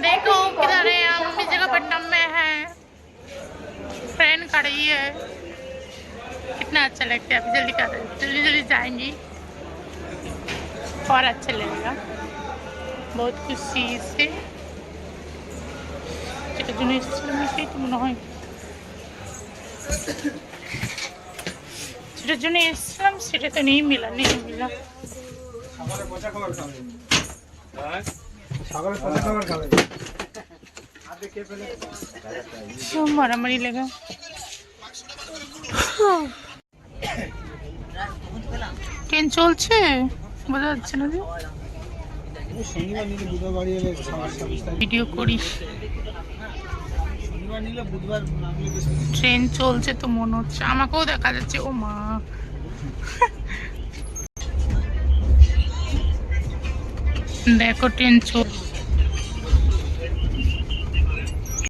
देखो किधर है? में है। ट्रेन खड़ी है। कितना अच्छा लगता है। अभी जल्दी कर जल्दी जल्दी जाएँगी। और अच्छा लगेगा। बहुत खुशी से। যেটার জন্য এসেছিলাম এটাই তো মনে হয় যেটার জন্য এসেছিলাম সেটা তো নেই মিলা নেই মিলা। সব মারামারি লেগা। ট্রেন চলছে? বোঝা যাচ্ছে না যে। ভিডিও করিস। ট্রেন চলছে তো মনে হচ্ছে। আমাকেও দেখা যাচ্ছে ও মা। দেখো ট্রেন চল